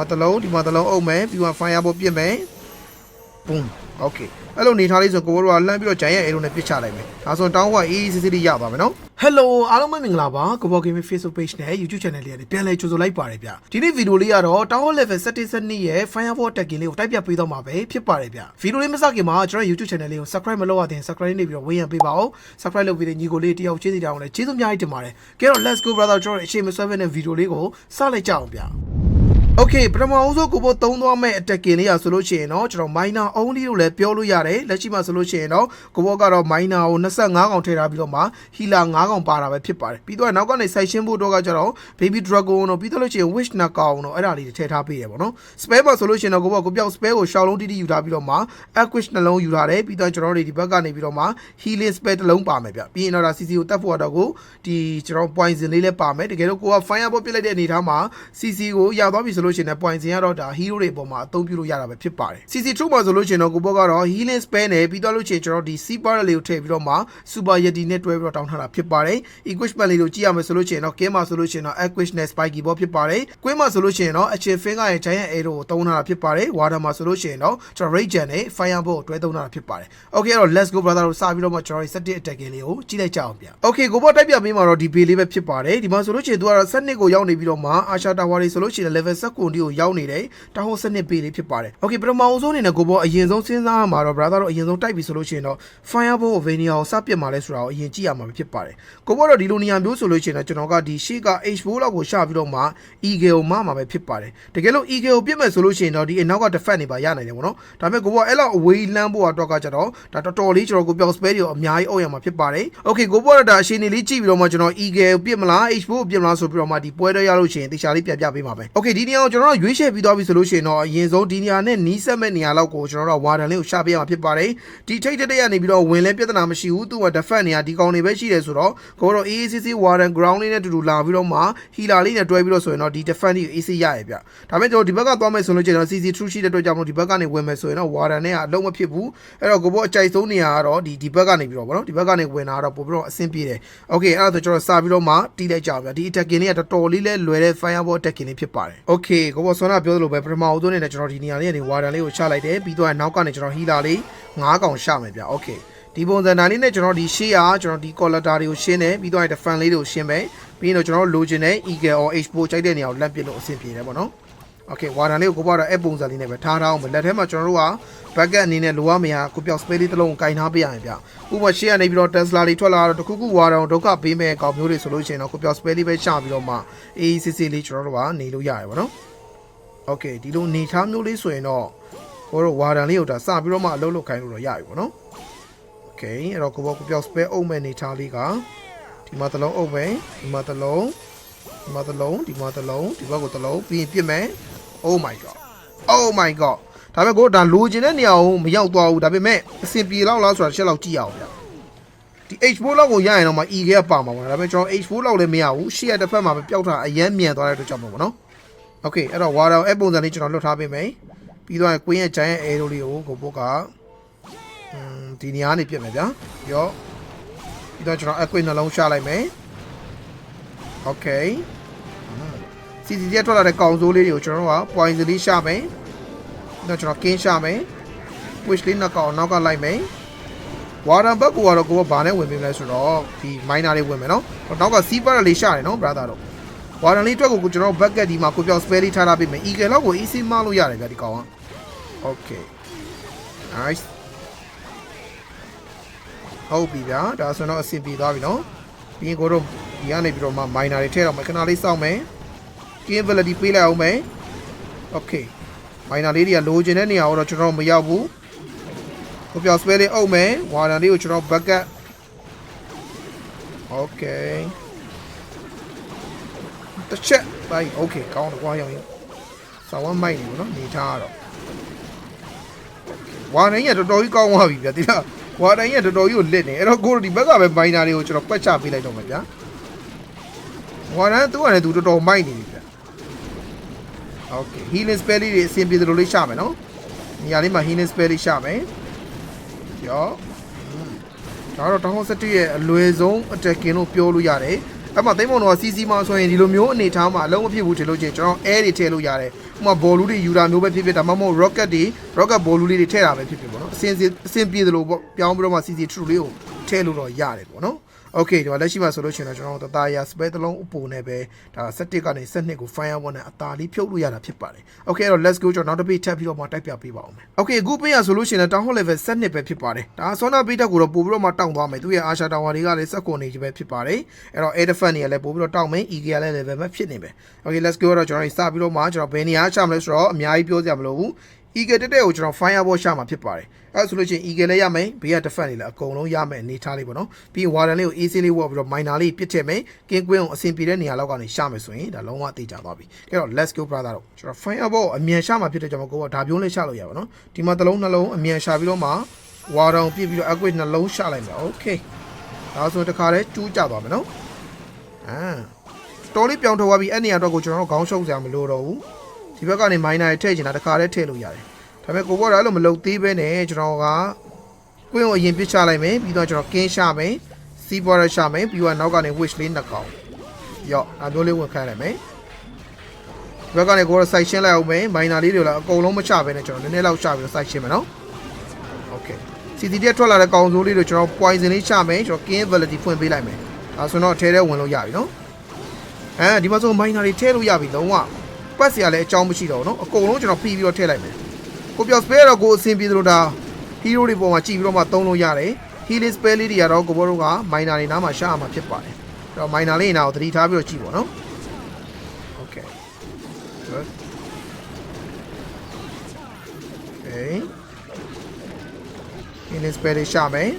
မှာတစ်လုံးဒီမှာတစ်လုံးအုပ်မယ်ပြီးမှ fire ပေါ်ပြစ်မယ် boom okay အဲ့လိုနေထားလေးဆိုကိုဘိုးတို့ကလှမ်းပြီးတော့ဂျိုင်ရဲ့ arrow နဲ့ပစ်ချလိုက်မယ်ဒါဆိုတောင်းကအေးအေးဆေးဆေးလေးရသွားမယ်နော် Hello အားလုံးပဲမင်္ဂလာပါကိုဘော gaming Facebook page နဲ့ YouTube channel လေးကနေပြန်လည်ကြိုဆိုလိုက်ပါတယ်ဗျဒီနေ့ဗီဒီယိုလေးကတော့ Town Hall Level 17 7ရဲ့ Firewall Tag လေးကိုတိုက်ပြပေးတော့မှာပဲဖြစ်ပါတယ်ဗျဗီဒီယိုလေးမစခင်မှာကျွန်တော် YouTube channel လေးကို subscribe မလုပ်ရသေးရင် subscribe နေပြီးတော့ဝေးရန်ပေးပါဦး subscribe လုပ်ပြီးတဲ့ညီကိုလေးတယောက်ချင်းစီတောင်းလည်းကျေးဇူးအများကြီးတင်ပါတယ်ကဲတော့ let's go brother ကျွန်တော်အချိန်မဆွဲဘဲနဲ့ဗီဒီယိုလေးကိုစလိုက်ကြအောင်ဗျ โอเคပထမအောင်ဆုံးကိုပို့သုံးသွားမဲ့ attacking လေးอ่ะဆိုလို့ရှိရင်เนาะကျွန်တော် minor only လို့လည်းပြောလို့ရတယ်လက်ရှိမှာဆိုလို့ရှိရင်เนาะကိုပို့ကတော့ minor ကို25កောင်ထည့်ထားပြီးတော့မှ healer 5កောင်ပါတာပဲဖြစ်ပါတယ်ပြီးတော့နောက်ကနေ site ရှင်းဖို့တော့ကကျတော့ baby dragon တို့ပြီးတော့လို့ရှိရင် wish နှစ်ကောင်တို့အဲ့ဒါလေးတွေထည့်ထားပေးရပေါ့နော် spell မှာဆိုလို့ရှိရင်တော့ကိုပို့ကိုပြောက် spell ကိုရှောင်းလုံးတိတိယူထားပြီးတော့မှ equish နှလုံးယူထားတယ်ပြီးတော့ကျွန်တော်တို့ဒီဘက်ကနေပြီးတော့မှ healing spell တစ်လုံးပါမယ်ဗျပြီးရင်တော့ဒါ CC ကိုတက်ဖို့တော့ကိုဒီကျွန်တော် poison လေးလည်းပါမယ်တကယ်လို့ကိုက fire ball ပြစ်လိုက်တဲ့အနေထားမှာ CC ကိုရသွားပြီဆိုလို့ ု့ရှိရင်လည်း poison ကတော့ဒါ hero တွေပေါ်မှာအသုံးပြုလို့ရတာပဲဖြစ်ပါတယ် CC true မှာဆိုလို့ရှိရင်တော့ကိုဘောကတော့ healing spell နဲ့ပြီးတော့လို့ရှိရင်ကျွန်တော်ဒီ super လေးကိုထည့်ပြီးတော့မှ super yeti နဲ့တွဲပြီးတော့တောင်းထားတာဖြစ်ပါတယ် equipment လေးကိုကြည့်ရမယ်ဆိုလို့ရှိရင်တော့ game မှာဆိုလို့ရှိရင်တော့ equish နဲ့ spiky ball ဖြစ်ပါတယ် queen မှာဆိုလို့ရှိရင်တော့ action finger ရဲ့ giant arrow ကိုသုံးထားတာဖြစ်ပါတယ် water မှာဆိုလို့ရှိရင်တော့ကျွန်တော် rage နဲ့ fire ball ကိုတွဲသုံးထားတာဖြစ်ပါတယ် okay အဲ့တော့ let's go brother တို့စပြီးတော့မှကျွန်တော်ဒီ7 attack လေးကိုကြည့်လိုက်ကြအောင်ဗျ okay ကိုဘောတိုက်ပြပေးမှာတော့ဒီ bay လေးပဲဖြစ်ပါတယ်ဒီမှာဆိုလို့ရှိရင်သူကတော့7ကိုရောက်နေပြီးတော့မှအာရှာတာဝါတွေဆိုလို့ရှိရင် level 7ကိုဒီကိုရောက်နေတယ်တောင်းဟို7ပေးလေးဖြစ်ပါတယ်။ Okay ပထမအောင်ဆုံးအနေနဲ့ကိုဘောအရင်ဆုံးစဉ်းစားရမှာတော့ brother တို့အရင်ဆုံးတိုက်ပြီဆိုလို့ရှိရင်တော့ fireball vania ကိုစပစ်မှာလဲဆိုတာကိုအရင်ကြည့်ရမှာဖြစ်ပါတယ်။ကိုဘောတော့ဒီလိုနေရာမျိုးဆိုလို့ရှိရင်တော့ကျွန်တော်ကဒီရှေ့က H4 လောက်ကိုရှာပြီးတော့မှ eagle ကိုမမှာပဲဖြစ်ပါတယ်။တကယ်လို့ eagle ကိုပြစ်မယ်ဆိုလို့ရှိရင်တော့ဒီအနောက်က defend နေပါရနိုင်တယ်ပေါ့နော်။ဒါပေမဲ့ကိုဘောအဲ့လောက်အဝေးလမ်းဖို့အတွက်ကတော့ကျတော့ဒါတော်တော်လေးကျွန်တော်ကိုပြောက် spell တွေကိုအများကြီးအုပ်ရမှာဖြစ်ပါတယ်။ Okay ကိုဘောတော့ဒါအရှင်နေလေးကြည့်ပြီးတော့မှကျွန်တော် eagle ပြစ်မလား H4 ကိုပြစ်မလားဆိုပြီးတော့မှဒီပွဲတော့ရလို့ရှိရင်တေချာလေးပြန်ပြပေးမှာပဲ။ Okay ဒီနေရာကိုကျွန်တော်တို့ရွေးချယ်ပြီးသွားပြီဆိုလို့ရှိရင်တော့အရင်ဆုံးဒီနေရာနဲ့နီးစပ်မဲ့နေရာလောက်ကိုကျွန်တော်တို့ဝါဒန်လေးကိုရှာပေးရမှာဖြစ်ပါတယ်ဒီထိတ်တက်တက်ရနေပြီးတော့ဝင်လဲပြဿနာမရှိဘူးသူက defend နေရဒီကောင်တွေပဲရှိတယ်ဆိုတော့ကိုတော့ AACC ဝါဒန် ground လေးနဲ့တူတူလာပြီးတော့မှ healer လေးနဲ့တွဲပြီးတော့ဆိုရင်တော့ဒီ defend ကြီး AC ရရပြဒါပေမဲ့ကျွန်တော်ဒီဘက်ကသွားမယ်ဆိုလို့ကျတော့ CC true ရှိတဲ့အတွက်ကြောင့်မို့ဒီဘက်ကနေဝင်မယ်ဆိုရင်တော့ဝါဒန်နဲ့ကအလုံးမဖြစ်ဘူးအဲ့တော့ကိုဘောအကြိုက်ဆုံးနေရာကတော့ဒီဒီဘက်ကနေပြီးတော့ဗောနော်ဒီဘက်ကနေဝင်တာကတော့ပို့ပြီးတော့အဆင်ပြေတယ် okay အဲ့ဒါဆိုကျွန်တော်စာပြီးတော့မှတီးလိုက်ကြအောင်ဗျဒီ attacking လေးကတော်တော်လေးလဲလွယ်တဲ့ fireball attacking လေးဖြစ်ပါတယ် okay ကိုဘောဆွမ်းနာပြောသလိုပဲပထမအဦးဆုံးနေနဲ့ကျွန်တော်ဒီနေရာလေးကနေဝါဒန်လေးကိုချလိုက်တယ်ပြီးတော့နောက်ကနေကျွန်တော် healer လေး9កောင်ရှမယ်ဗျ okay ဒီပုံစံတိုင်းလေးနဲ့ကျွန်တော်ဒီရှေ့အားကျွန်တော်ဒီ collector တွေကိုရှင်းတယ်ပြီးတော့ defend လေးတွေကိုရှင်းမယ်ပြီးရင်တော့ကျွန်တော်လိုချင်တဲ့ eagle or h4 ကြိုက်တဲ့နေရာကိုလက်ပစ်လို့အဆင်ပြေတယ်ပေါ့နော် okay ဝါဒန်လေးကိုကိုပေါ့တော့အဲ့ပုံစံလေးနဲ့ပဲထားထားအောင်ပဲလက်ထဲမှာကျွန်တော်တို့က backup အနေနဲ့လိုရမရကိုပြောက် space လေးတစ်လုံးကိုကင်ထားပေးရရင်ဗျဥပမာရှေ့ကနေပြီးတော့ Tesla လေးထွက်လာတော့တခုခုဝါဒန်ဒုက္ခပေးမဲ့အကောင်မျိုးတွေဆိုလို့ရှိရင်တော့ကိုပြောက် space လေးပဲရှာပြီးတော့မှ AECC လေးကျွန်တော်တို့ကနေလို့ရတယ်ပေါ့နော် okay ဒီလိုနေထားမျိုးလေးဆိုရင်တော့ဟိုတော့ဝါဒန်လေးကိုဒါစပြီးတော့မှအလုပ်လုပ်ခိုင်းလို့တော့ရပြီပေါ့နော် okay အဲ့တော့ကိုပေါ့ကိုပြောက် space အုပ်မဲ့နေထားလေးကဒီမှာတစ်လုံးအုပ်မယ်ဒီမှာတစ်လုံးဒီမှာတစ်လုံးဒီမှာတစ်လုံးဒီဘက်ကိုတစ်လုံးပြီးရင်ပြစ်မယ် oh my god oh my god ဒါပေမဲ့ကိုဒါလိုချင်တဲ့နေရာကိုမရောက်သွားဘူးဒါပေမဲ့အဆင်ပြေလောက်လားဆိုတာတစ်ချက်လောက်ကြည့်ရအောင်ဗျဒီ H4 လောက်ကိုရရင်တော့မှ E ကပါမှာပေါ့ဒါပေမဲ့ကျွန်တော် H4 လောက်လည်းမရဘူးရှေ့ရတစ်ဖက်မှာပဲပျောက်တာအရန်မြန်သွားတဲ့အတွက်ကြောင့်ပေါ့နော် Okay အဲ့တော့ water အဲ့ပုံစံလေးကျွန်တော်လွတ်ထားပေးမယ်ပြီးတော့ queen ရဲ့ giant arrow လေးကိုကိုပုတ်ကอืมဒီနေရာနေပြစ်မယ်ဗျာရောပြီးတော့ကျွန်တော် equip နှလုံးရှာလိုက်မယ် Okay စီစီရက်ထွက်လာတဲ့ကောင်စိုးလေးတွေကိုကျွန်တော်တို့က poison လေးရှာမယ်ပြီးတော့ကျွန်တော် king ရှာမယ် wish လေးနှစ်ကောင်နောက်ကလိုက်မယ် water ဘက်ကတော့ကိုကဘာနဲ့ဝင်ပေးမလဲဆိုတော့ဒီ miner လေးဝင်မယ်နော်နောက်က silver လေးရှာတယ်နော် brother တို့ water လေးအတွက်ကိုကျွန်တော် bucket ဒီမှာကိုပြောက် spell လေးထားထားပေးမယ် eagle လောက်ကို easy မလို့ရတယ်ဗျဒီကောင်က okay nice ဟုတ်ပြီဗျာဒါဆိုတော့အဆင်ပြေသွားပြီနော်ပြီးရင်ကိုတို့ဒီကနေပြီးတော့မှ miner တွေထည့်တော့မယ်ခဏလေးစောင့်မယ် game validity ပေးလိုက်အောင်မယ် okay miner လေးတွေကလိုချင်တဲ့နေရာကိုတော့ကျွန်တော်မရောက်ဘူးကိုပြော spell လေးအုပ်မယ် water လေးကိုကျွန်တော် bucket okay တစ်ချက်ဘိုင်း okay ကောင်းတော့ကွာရောက်ရင်စာဝမ်းမိုက်နေဘူးနော်နေထားတော့ဝါတိုင်းရတော်တော်ကြီးကောင်းသွားပြီဗျာဒီလားဝါတိုင်းရတော်တော်ကြီးကိုလစ်နေအဲ့တော့ကိုတို့ဒီဘက်ကပဲဘိုင်းနာတွေကိုကျွန်တော်ပတ်ချပေးလိုက်တော့မယ်ဗျာဝါတိုင်းသူကလည်းသူတော်တော်မိုက်နေပြီဗျာ Okay healing spell လေးတွေအဆင်ပြေသလိုလေးရှာမယ်နော်နေရာလေးမှာ healing spell လေးရှာမယ်ရောဒါတော့တောင်းစက်ရဲ့အလွယ်ဆုံး attacking လို့ပြောလို့ရတယ်အဲ့မှာသိမ်းမုံတော့ CC မှာဆိုရင်ဒီလိုမျိုးအနေထားမှာအလုံးမဖြစ်ဘူးထင်လို့ချင်းကျွန်တော် air တွေထည့်လို့ရတယ်ဥပမာဘောလူတွေယူတာမျိုးပဲဖြစ်ဖြစ်ဒါမှမဟုတ် rocket တွေ rocket ဘောလူလေးတွေထည့်တာပဲဖြစ်ဖြစ်ပေါ့နော်အစင်အစင်ပြေသလိုပေါ့ပြောင်းပြီးတော့မှ CC true လေးကိုထည့်လို့တော့ရတယ်ပေါ့နော် Okay ဒီမှာလက်ရှိမှာဆိုလို့ရှိရင်တော့ကျွန်တော်တို့တသားရ spare တစ်လုံးအပူနဲ့ပဲဒါ17ကနေ17ကို firewall နဲ့အသာလေးဖြုတ်လို့ရတာဖြစ်ပါတယ်။ Okay အဲ့တော့ let's go ကျွန်တော်နောက်တစ်ပေးထပ်ပြီးတော့မှတိုက်ပြပေးပါအောင်မယ်။ Okay အခုပေးရဆိုလို့ရှိရင်တော့ town hall level 17ပဲဖြစ်ပါတယ်။ဒါဆောနာပေးတက်ကိုတော့ပို့ပြီးတော့မှတောင်းသွားမယ်။သူရဲ့အာရှာတာဝါတွေကလည်းစက်ကွန်နေကြီးပဲဖြစ်ပါတယ်။အဲ့တော့ air defense တွေကလည်းပို့ပြီးတော့တောင်းမယ်။ EG ကလည်း level ပဲဖြစ်နေမယ်။ Okay let's go တော့ကျွန်တော်စပြီးတော့မှကျွန်တော်ဘယ်နေရာချမလဲဆိုတော့အများကြီးပြောစရာမလိုဘူး။ eagle တက်တဲ့ကိုကျွန်တော် fireball ရှာမှာဖြစ်ပါတယ်အဲဆိုလို့ချင်း eagle လည်းရမယ်ဘေးက defense တွေလည်းအကုန်လုံးရမယ်အနေထားလေးပေါ့နော်ပြီးရင် warden လေးကို easy လေးဝေါ်ပြီးတော့ minor လေးပြစ်ထည့်မယ် king queen ကိုအဆင်ပြေတဲ့နေရာလောက်ကနေရှာမယ်ဆိုရင်ဒါလုံးဝသိကြသွားပြီအဲ့တော့ let's go brother တော့ကျွန်တော် fireball ကိုအမြန်ရှာမှာဖြစ်တဲ့ကြောင့်ကိုကဒါပြိုးလေးရှာလို့ရပါတော့ဒီမှာတစ်လုံးနှလုံးအမြန်ရှာပြီးတော့မှ warden ပြစ်ပြီးတော့ equip နှလုံးရှာလိုက်မယ် okay ဒါဆိုတခါလဲကျူးကြသွားမယ်နော်အာတော်လေးပြောင်းထုတ်သွားပြီးအဲ့နေရာတော့ကိုကျွန်တော်တို့ခေါင်းရှုပ်စရာမလိုတော့ဘူး ဒီဘက်ကနေ minor ထည့်ချင်တာတခါတည်းထည့်လို့ရတယ်ဒါပေမဲ့ကိုဘောကအဲ့လိုမလုပ်သေးပဲနဲ့ကျွန်တော်ကကွင်းကိုအရင်ပစ်ချလိုက်မယ်ပြီးတော့ကျွန်တော်ကင်းရှာမယ်စီးပွားရရှာမယ်ပြီးတော့နောက်ကနေ wish လေးနှစ်ကောင်ရော့အမျိုးလေးဝင်ခန်းလိုက်မယ်ဒီဘက်ကနေကိုတော့ site ရှင်းလိုက်အောင်မယ် minor လေးတွေလည်းအကုန်လုံးမချပဲနဲ့ကျွန်တော်နည်းနည်းလောက်ချပြီးတော့ site ရှင်းမယ်နော် okay CCD ထွက်လာတဲ့ကောင်စိုးလေးတွေကျွန်တော် poison လေးချမယ်ကျွန်တော် king ability ဖွင့်ပေးလိုက်မယ်ဒါဆိုတော့အထဲထဲဝင်လို့ရပြီနော်အဲဒီမှာဆို minor တွေထည့်လို့ရပြီလုံးဝ ပတ်စရာလည်းအကြောင်းမရှိတော့ဘူးနော်အကုန်လုံးကျွန်တော်ပြီးပြီးတော့ထည့်လိုက်မယ်ကိုပြော spare တော့ကိုအဆင်ပြေသလိုဒါ hero တွေပေါ်မှာကြည့်ပြီးတော့မှသုံးလို့ရတယ် healing spell လေးတွေကတော့ကိုဘောတို့က minor တွေနားမှာရှာရမှာဖြစ်ပါတယ်အဲ့တော့ minor လေးနားကိုသတိထားပြီးတော့ကြည့်ပါနော် okay good okay healing spell တွေရှာမယ်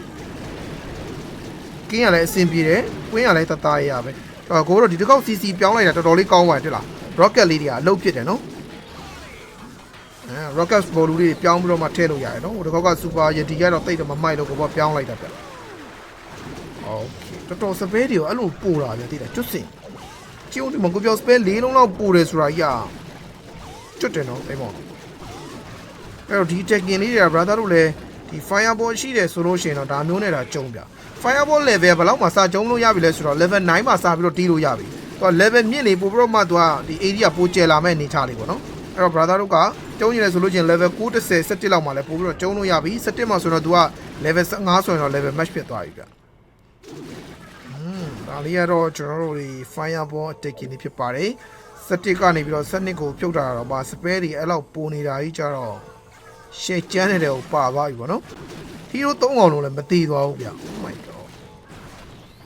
ကင်းရလဲအဆင်ပြေတယ်ကွင်းရလဲတသားရရပဲအော်ကိုတို့ဒီတစ်ခေါက် CC ပြောင်းလိုက်တာတော်တော်လေးကောင်းပါတယ်တက်လား rocket လေးတွေကအလုပ်ဖြစ်တယ်နော်အဲ rocket ဘောလူလေးတွေပြောင်းပြီးတော့မှထည့်လို့ရတယ်နော်ဟိုတစ်ခေါက်က super yeti ကတော့တိတ်တော့မမိုက်လို့ကိုပေါ့ပြောင်းလိုက်တာပြโอเคတော်တော်စပဲတွေကိုအဲ့လိုပို့တာဗျတိတယ်ကျွတ်စင်ကျုံဒီမကိုပြောစပဲ၄လုံးလောက်ပို့တယ်ဆိုတာကြီးอ่ะကျွတ်တယ်နော်အဲ့ပေါ့အဲ့တော့ဒီ check-in လေးတွေက brother တို့လည်းဒီ fireball ရှိတယ်ဆိုလို့ရှိရင်တော့ဒါမျိုးနဲ့ဒါကြုံပြ fireball level ဘယ်လောက်မှစကြုံလို့ရပြီလဲဆိုတော့ level 9မှာစပြီးတော့တီးလို့ရပြီ သူက level မြင့်နေပို့ပြီးတော့မှသူကဒီ area ပိုကျယ်လာမဲ့အနေထားလေးပေါ့နော်အဲ့တော့ brother တို့ကကျုံနေတယ်ဆိုလို့ချင်း level 9 10 17လောက်မှလည်းပို့ပြီးတော့ကျုံလို့ရပြီ17မှာဆိုတော့သူက level 15ဆိုရင်တော့ level match ဖြစ်သွားပြီဗျอืมဒါလေးကတော့ကျွန်တော်တို့ဒီ fireball attacking လေးဖြစ်ပါတယ်17ကနေပြီးတော့17ကိုပြုတ်တာတော့ပါ spare တွေအဲ့လောက်ပိုနေတာကြီးကြတော့ရှေ့ကျန်းနေတယ်ကိုပါသွားပြီပေါ့နော် hero 3အောင်လုံးလည်းမတည်သွားဘူးဗျ oh my god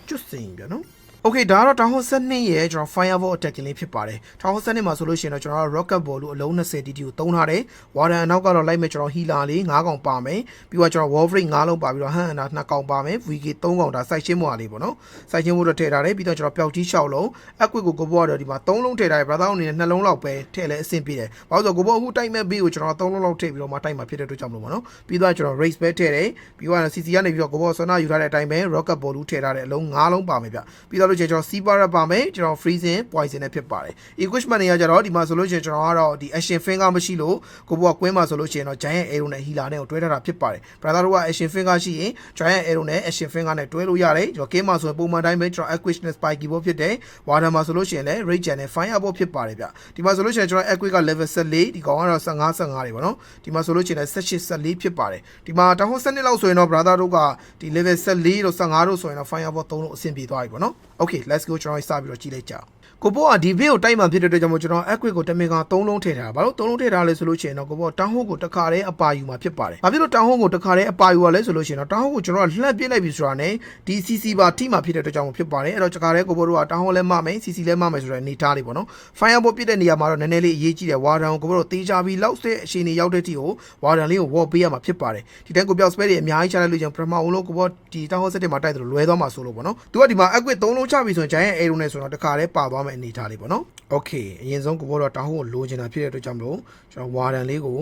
ကျွတ်စင်ဗျနော် Okay ဒါကတော့ Town Hall 7ရဲ့ကျွန်တော် Fireball attack လေးဖြစ်ပါတယ်။ Town Hall 7မှာဆိုလို့ရှိရင်တော့ကျွန်တော်က Rocket Ball လို့အလုံး 20TT ကိုသုံးထားတယ်။ Warden အနောက်ကတော့လိုက်မဲ့ကျွန်တော် Healer လေး9កောင်ပါမယ်။ပြီးတော့ကျွန်တော် Wolverine 9လုံးပါပြီးတော့ Hand Hunter 2កောင်ပါမယ်။ VK 3កောင်ဒါ site ချင်းမွာလေးပေါ့နော်။ site ချင်းမွာတော့ထည့်ထားတယ်ပြီးတော့ကျွန်တော်ပျောက်ကြီး6လုံး။ Equip ကိုကိုဘောကတော့ဒီမှာ3လုံးထည့်ထားတယ် brother အနေနဲ့2လုံးလောက်ပဲထည့်လဲအဆင်ပြေတယ်။ဘာလို့ဆိုကိုဘောအခုတိုက်မဲ့ B ကိုကျွန်တော်3လုံးလောက်ထည့်ပြီးတော့မှတိုက်မှာဖြစ်တဲ့အတွက်ကြောင့်မလို့ပေါ့နော်။ပြီးတော့ကျွန်တော် race ပဲထည့်တယ်။ပြီးတော့ CC ကနေပြီးတော့ကိုဘောဆွမ်းနာယူထားတဲ့အတိုင်းပဲ Rocket Ball ထည့်ထားတဲ့အလုံး9လုံးပါမယ်ဗျ။ပြီးတော့ လို့ချင်းကျွန်တော် Super ပါမယ်ကျွန်တော် freezing poison နဲ့ဖြစ်ပါတယ် equipment တွေကကြတော့ဒီမှာဆိုလို့ရှိရင်ကျွန်တော်ကတော့ဒီ action finger မရှိလို့ကိုဘောကကွင်းမှာဆိုလို့ရှိရင်တော့ giant arrow နဲ့ healer နဲ့ကိုတွဲထားတာဖြစ်ပါတယ် brother တို့က action finger ရှိရင် giant arrow နဲ့ action finger နဲ့တွဲလို့ရတယ်ကျွန်တော် game မှာဆိုရင်ပုံမှန်တိုင်းပဲကျွန်တော် equip နဲ့ spike ball ဖြစ်တယ် water မှာဆိုလို့ရှိရင်လည်း rage နဲ့ fire ball ဖြစ်ပါတယ်ဗျဒီမှာဆိုလို့ရှိရင်ကျွန်တော် equip က level 14ဒီကောင်ကတော့15 15တွေပေါ့နော်ဒီမှာဆိုလို့ရှိရင်လည်း18 14ဖြစ်ပါတယ်ဒီမှာတောင်ဟို7လောက်ဆိုရင်တော့ brother တို့ကဒီ level 14တို့15တို့ဆိုရင်တော့ fire ball 3လို့အဆင်ပြေသွားပြီပေါ့နော် okay let's go ကျွန်တော်စပြီးတော့ ကြည့်လိုက်ကြအောင်ကိုဘောကဒီဘေးကိုတိုက်မှဖြစ်တဲ့အတွက်ကြောင့်မို့ကျွန်တော် equip ကိုတမင်က3လုံးထည့်ထားတာဘာလို့3လုံးထည့်ထားလဲဆိုလို့ရှိရင်တော့ကိုဘောတောင်းဟုတ်ကိုတစ်ခါတည်းအပါယူမှာဖြစ်ပါတယ်။ဘာဖြစ်လို့တောင်းဟုတ်ကိုတစ်ခါတည်းအပါယူရလဲဆိုလို့ရှိရင်တော့တောင်းဟုတ်ကိုကျွန်တော်ကလှက်ပစ်လိုက်ပြီဆိုတာနဲ့ဒီ CC ပါထိမှာဖြစ်တဲ့အတွက်ကြောင့်ဖြစ်ပါတယ်။အဲ့တော့တစ်ခါတည်းကိုဘောတို့ကတောင်းဟုတ်လဲမမယ် CC လဲမမယ်ဆိုတဲ့အနေထားလေးပေါ့နော်။ Fireball ပစ်တဲ့နေရာမှာတော့နည်းနည်းလေးအရေးကြီးတယ်။ Warden ကိုကိုဘောတို့တေးချပြီးလောက်တဲ့အချိန်ကြီးရောက်တဲ့ထိကို Warden လေးကို wall ပေးရမှာဖြစ်ပါတယ်။ဒီတိုင်းကိုပြောက် spell တွေအများကြီးချလိုက်လို့ကျွန်တော်ပထမဦးလို့ကိုဘောဒီတောင်းဟုတ် set မှာတိုက်တယ်လို့လွဲသွားမှာဆိုလို့ပေါ့နော်။ तू ကဒီမှာ equip 3လုံးချပြီဆိုရင် giant arrow နဲ့ဆိုတော့တစ်ခါတည်းပါသွားမယ့်အနေထားလေးပေါ့နော်။ Okay အရင်ဆုံးကိုဘောတော့တောင်းဟုတ်ကိုလိုချင်တာဖြစ်တဲ့အတွက်ကြောင့်မလို့ကျွန်တော် warden လေးကို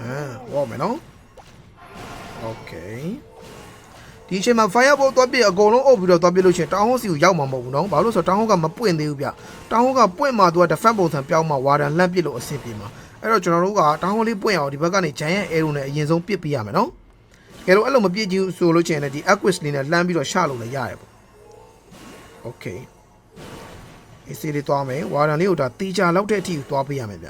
အာဝေါ့မယ်နော် Okay ဒီအချိန်မှာ fireball သွားပြအကုန်လုံးအုပ်ပြီးတော့သွားပြလို့ရှိရင်တောင်းဟုတ်စီကိုရောက်မှာမဟုတ်ဘူးနော်ဘာလို့ဆိုတော့တောင်းဟုတ်ကမပွင့်သေးဘူးဗျတောင်းဟုတ်ကပွင့်မှသူက defense ပုံစံပြောင်းမှ warden လှမ်းပစ်လို့အဆင်ပြေမှာအဲ့တော့ကျွန်တော်တို့ကတောင်းဟုတ်လေးပွင့်အောင်ဒီဘက်ကနေ giant arrow နဲ့အရင်ဆုံးပစ်ပေးရမယ်နော်ကဲလို့အဲ့လိုမပြစ်ကြည့်ဆိုလို့ရှိရင်လည်းဒီ aquis လေးနဲ့လှမ်းပြီးတော့ရှလို့လည်းရတယ်ပေါ့ Okay အေးစီလေးသွားမယ်ဝါရန်လေးကိုဒါတီချာလောက်တဲ့အထိကိုသွားပေးရမယ်ဗျ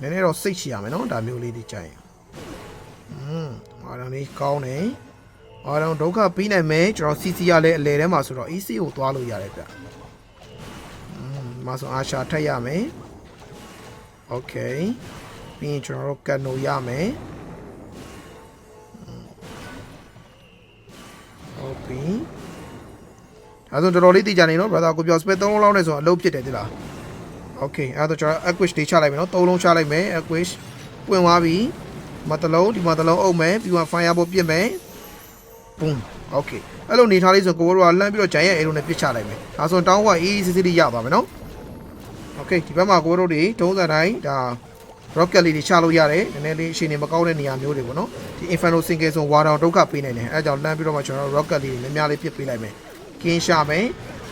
နည်းနည်းတော့စိတ်ချရမယ်နော်ဒါမျိုးလေးတွေကြိုင်อืมဝါရန်လေးကောင်းတယ်ဝါရန်ဒုက္ခပြီးနိုင်မယ်ကျွန်တော် CC ရလဲအလဲထဲမှာဆိုတော့ AC ကိုသွားလို့ရတယ်ဗျอืมဒီမှာဆိုအာရှာထက်ရမယ်โอเคပြီးရင်ကျွန်တော်တို့ကန်နိုရမယ်อืมဟုတ်ပြီ အဲဆိုတော်တော်လေးတည်ကြနေနော် brother ကိုပြော spec 3လုံးလောက်နဲ့ဆိုတော့အလုပ်ဖြစ်တယ်တိလား okay အဲတော့ကျွန်တော် equish တွေချလိုက်မယ်နော်3လုံးချလိုက်မယ် equish ပွင့်သွားပြီဒီမှာတစ်လုံးဒီမှာတစ်လုံးအုပ်မယ်ပြီးမှ fire ပေါ်ပြစ်မယ် boom okay အဲ့လိုနေထားလေးဆိုကိုဘိုးတို့ကလှမ်းပြီးတော့ဂျိုင်ရဲ့ arrow နဲ့ပစ်ချလိုက်မယ်ဒါဆိုတောင်းက easy စစ်စစ်လေးရသွားမယ်နော် okay ဒီဘက်မှာကိုဘိုးတို့တွေဒုံးစံတိုင်းဒါ rocket လေးတွေချလို့ရတယ်နည်းနည်းလေးအချိန်နေမကောင်းတဲ့နေရာမျိုးတွေပေါ့နော်ဒီ inferno single ဆိုဝါတောင်ဒုက္ခပေးနိုင်တယ်အဲဒါကြောင့်လှမ်းပြီးတော့မှကျွန်တော် rocket လေးတွေများများလေးပစ်ပေးလိုက်မယ် ကင်းရှာမယ်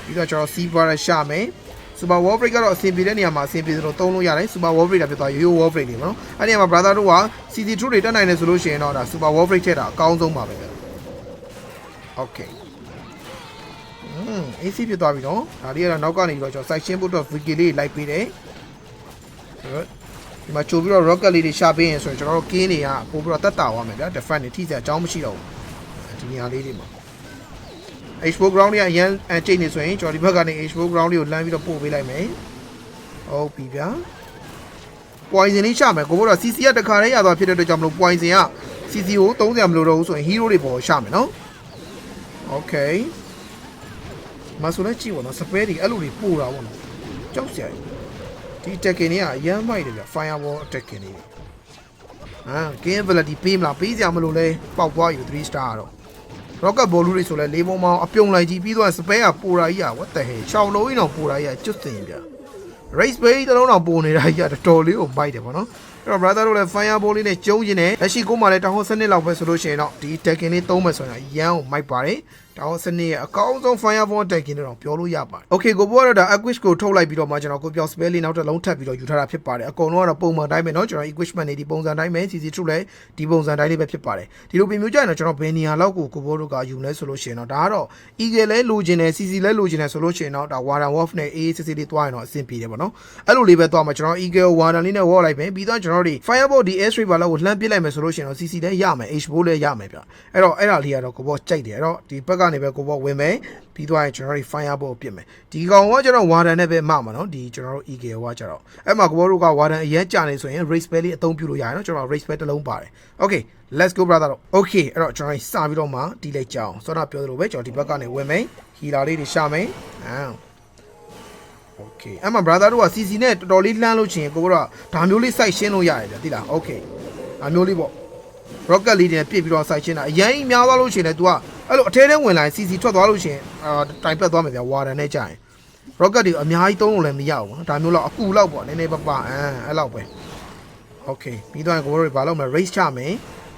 ပြီးတော့ကျွန်တော် sea bar ရှာမယ် super wall break ကတော့အဆင်ပြေတဲ့နေရာမှာအဆင်ပြေသလိုသုံးလို့ရတယ် super wall break တာဖြစ်သွားရိုးရိုး wall break တွေပေါ့နော်အဲ့ဒီနေရာမှာ brother တို့က CC true တွေတက်နိုင်တယ်ဆိုလို့ရှိရင်တော့ဒါ super wall break ထည့်တာအကောင်းဆုံးပါပဲဗျ okay อืม AC ဖြစ်သွားပြီနော်ဒါလေးကတော့နောက်ကနေပြီးတော့ကျွန်တော် site ရှင်းဖို့အတွက် wiki လေးလိုက်ပေးတယ်ဟုတ်ဒီမှာချိုးပြီးတော့ rocket လေးတွေရှာပေးရင်ဆိုရင်ကျွန်တော်တို့ကင်းတွေကပို့ပြီးတော့တက်တာသွားမယ်ဗျာ defend တွေထိစရာအကြောင်းမရှိတော့ဘူးဒီနေရာလေးတွေမှာ H4 ground တွေကအရန်အကျိတ်နေဆိုရင်ကျွန်တော်ဒီဘက်ကနေ H4 ground တွေကိုလမ်းပြီးတော့ပို့ပေးလိုက်မယ်ဟုတ်ပြီဗျာ poison လေးရှာမယ်ကိုဘို့တော့ CC ကတခါတည်းရသွားဖြစ်တဲ့အတွက်ကြောင့်မလို့ poison က CC ကို30မလို့တော့ဘူးဆိုရင် hero တွေပေါ်ရှာမယ်နော် okay မဆိုလဲကြည့်ပါတော့ spare တွေအဲ့လိုတွေပို့တာပေါ့နော်ကြောက်စရာကြီးဒီ attacking တွေကအရန်မိုက်တယ်ဗျ firewall attacking တွေဟာ game ability ပေးမလားပေးစရာမလိုလဲပေါက်သွားယူ3 star တော့ rocket ball တွေဆိုလဲလေးပုံမောင်းအပြုံလိုက်ကြီးပြီးတော့ spare ကပိုရာကြီးอ่ะ what the hell ချောင်းလုံးကြီးတော့ပိုရာကြီးอ่ะကျွတ်တင်ဗျ race bay တလုံးတော့ပိုနေတာကြီးอ่ะတော်တော်လေးကိုမိုက်တယ်ဗောနော်အဲ့တော့ brother တို့လည်း fire ball လေးနဲ့ကျုံးကျင်တယ်လက်ရှိကိုမှလည်းတောင်ဟောစနစ်လောက်ပဲဆိုလို့ရှိရင်တော့ဒီ tagging လေးသုံးမယ်ဆိုရင်ရန်ကိုမိုက်ပါတယ် တောင်ဟောစနစ်ရဲ့အကောင်းဆုံး fire ball tagging တော့ပြောလို့ရပါတယ် okay ကိုဘောကတော့ဒါ equish ကိုထုတ်လိုက်ပြီးတော့မှကျွန်တော်ကိုပြော spell လေးနောက်တစ်လုံးထပ်ပြီးတော့ယူထားတာဖြစ်ပါတယ်အကုန်လုံးကတော့ပုံမှန်တိုင်းပဲเนาะကျွန်တော် equipment တွေဒီပုံစံတိုင်းပဲ CC true လည်းဒီပုံစံတိုင်းလေးပဲဖြစ်ပါတယ်ဒီလိုပြင်မျိုးကြရင်တော့ကျွန်တော်ဘယ်နေရာလောက်ကိုကိုဘောတို့ကယူလဲဆိုလို့ရှိရင်တော့ဒါကတော့ eagle လဲလိုချင်တယ် CC လဲလိုချင်တယ်ဆိုလို့ရှိရင်တော့ဒါ warden wolf နဲ့ AACC လေးတွားရင်တော့အဆင်ပြေတယ်ပေါ့နော်အဲ့လိုလေးပဲတွားမှာကျွန်တော် eagle warden လေးနဲ့ wall လိုက်မယ်ပြီးတော့ကျွန်တော်တို့ fireball ဒီ air strike ဘာလောက်ကိုလှမ်းပစ်လိုက်မယ်ဆိုလို့ရှိရင်တော့ CC လဲရမယ် H4 လဲရမယ်ဗျအဲ့တော့အဲ့ဒါလေးကတော့ကိုဘောကြိုက်တယ်အဲ့တော့ဒီဘက်က နေပဲကိုဘောဝင်မယ်ပြီးသွားရင်ကျွန်တော်တို့ fireball ပစ်မယ်ဒီကောင်ကကျွန်တော် warden နဲ့ပဲမှမှာနော်ဒီကျွန်တော်တို့ eagle ကကျတော့အဲ့မှာကိုဘောတို့က warden အရင်ကြာနေဆိုရင် race spell လေးအသုံးပြုလို့ရတယ်နော်ကျွန်တော် race spell တစ်လုံးပါတယ် okay let's go brother တော့ okay အဲ့တော့ကျွန်တော်စပြီးတော့မှဒီလိုက်ကြအောင်စောတာပြောသလိုပဲကျွန်တော်ဒီဘက်ကနေဝင်မယ် healer လေးတွေရှာမယ်အာ okay အဲ့မှာ brother တို့က CC နဲ့တော်တော်လေးလှမ်းလို့ချင်ကိုကတော့ဒါမျိုးလေး site ရှင်းလို့ရတယ်ဗျသိလား okay ဒါမျိုးလေးပေါ့ rocket လေးတွေနဲ့ပြစ်ပြီးတော့ site ရှင်းတာအရင်များသွားလို့ချင်တယ် तू ကအဲ့လိုအထဲထဲဝင်လာရင် CC ထွက်သွားလို့ချင်အာတိုင်ပက်သွားမယ်ဗျ water နဲ့ကြာရင် rocket တွေအများကြီးသုံးလို့လည်းမရဘူးနော်ဒါမျိုးလောက်အကူလောက်ပေါ့နည်းနည်းပပအမ်အဲ့လောက်ပဲ okay ပြီးတော့ကိုတို့ဘာလုပ်မလဲ race ချမယ်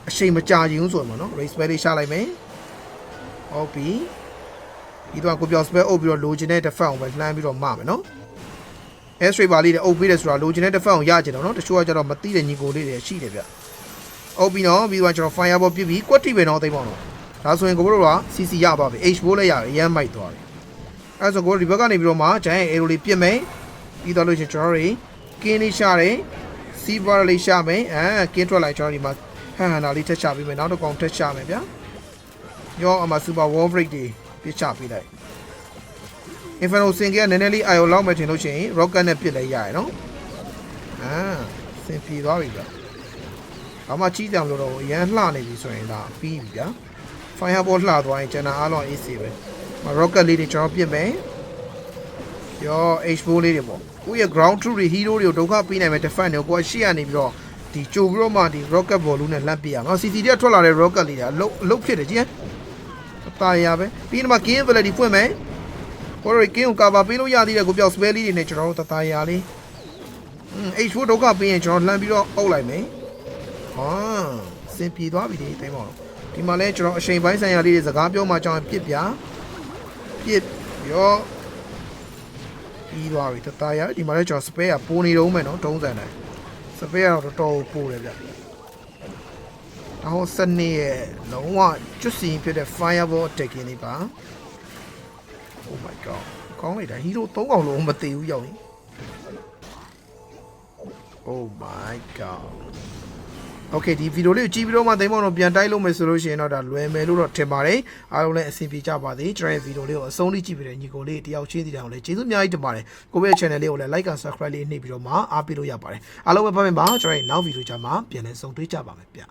အချိန်မကြာရင်ဆိုရင်ပေါ့နော် race spell လေးချလိုက်မယ်ဟုတ်ပြီပြီးတော့ကိုပြော spell အုပ်ပြီးတော့လိုချင်တဲ့ defense ကိုပဲလှမ်းပြီးတော့မမယ်နော် air straight ပါလေးတွေအုပ်ပြီးတယ်ဆိုတာလိုချင်တဲ့ defense ကိုရချင်တော့နော်တချို့ကကျတော့မသိတဲ့ညီကိုလေးတွေရှိတယ်ဗျ အုပ်ပြီးတော့ပြီးတော့ကျွန်တော် fireball ပြစ်ပြီးကွက်တိပဲတော့သိပေါ့နော်ဒါဆိုရင်ကိုတို့က CC ရသွားပြီ H4 လည်းရတယ်ရမ်းမိုက်သွားပြီအဲဆိုကိုဒီဘက်ကနေပြီးတော့မှ giant arrow လေးပြစ်မယ်ပြီးတော့လို့ရှိရင်ကျွန်တော်တို့ကင်းလေးရှာတယ်စီးဘာလေးရှာမယ်အဲကင်းထွက်လိုက်ကျွန်တော်ဒီမှာဟန်ဟန်တာလေးထက်ချပေးမယ်နောက်တစ်ကောင်ထက်ချမယ်ဗျာရောအမစူပါဝေါ်ဘရိတ်တွေပြစ်ချပေးလိုက် Inferno စင်ကနည်းနည်းလေးအာရုံလောက်မယ်ထင်လို့ရှိရင် rocket နဲ့ပစ်လိုက်ရရနော်အာစင်ပြေသွားပြီဗျာ ဘာမှကြီးတယ်မလို့တော့အရန်လှနေပြီဆိုရင်ဒါပြီးပြီဗျာ fireball လှသွားရင်ကျွန်တော်အားလုံး AC ပဲမ rocket လေးတွေကျွန်တော်ပစ်မယ်ရော H4 လေးတွေပေါ့ကိုယ့်ရဲ့ ground truth တွေ hero တွေကိုဒုက္ခပေးနိုင်မယ် defend တွေကိုကိုယ်ကရှေ့ကနေပြီးတော့ဒီကြိုပြီးတော့မှဒီ rocket ball လို့နဲ့လန့်ပြရအောင်နော် CCD ကထွက်လာတဲ့ rocket လေးတွေအလုတ်အလုတ်ဖြစ်တယ်ကြည့်အตายရပဲပြီးတော့မှ game ability ဖွင့်မယ်ကိုရီကင်းကို cover ပေးလို့ရသေးတယ်ကိုပြောက် spell လေးတွေနဲ့ကျွန်တော်တို့တသားရလေးอืม H4 ဒုက္ခပေးရင်ကျွန်တော်လှမ်းပြီးတော့အုပ်လိုက်မယ် ဟာစင်ပြေသွားပြီဒီတိုင်းပါတော့ဒီမှာလဲကျွန်တော်အချိန်ပိုင်းဆိုင်ရာလေးတွေစကားပြောမှကြောင်းပြစ်ပြပြစ်ရောပြီးသွားပြီတသားရဒီမှာလဲကျွန်တော် spell ကပိုနေတော့မယ်နော်တုံးစံတိုင်း spell ကတော့တော်တော်ပိုတယ်ဗျဒါဟောစနေရဲ့လုံးဝကျွတ်စီဖြစ်တဲ့ fireball attacking လေးပါ Oh my god ကောင်းလိုက်တာဟီးရိုး၃កောင်လုံးမသေးဘူးရောက်ရင် Oh my god Okay ဒီဗီဒီယိုလေးကိုကြည့်ပြီးတော့မှသိမ်းမောင်တော့ပြန်တိုက်လို့မယ်ဆိုလို့ရှိရင်တော့ဒါလွယ်မယ်လို့တော့ထင်ပါတယ်အားလုံးလည်းအဆင်ပြေကြပါသေးကျွန်တော်ရဲ့ဗီဒီယိုလေးကိုအဆုံးထိကြည့်ပြီးတဲ့ညီကိုလေးတယောက်ချင်းစီတောင်လည်းကျေးဇူးအများကြီးတင်ပါတယ်ကိုယ့်ရဲ့ channel လေးကိုလည်း like and subscribe လေးနှိပ်ပြီးတော့မှအားပေးလို့ရပါတယ်အားလုံးပဲပါမယ်ပါကျွန်တော်ရဲ့နောက်ဗီဒီယိုကြမှာပြန်လည်ဆုံတွေ့ကြပါမယ်ဗျ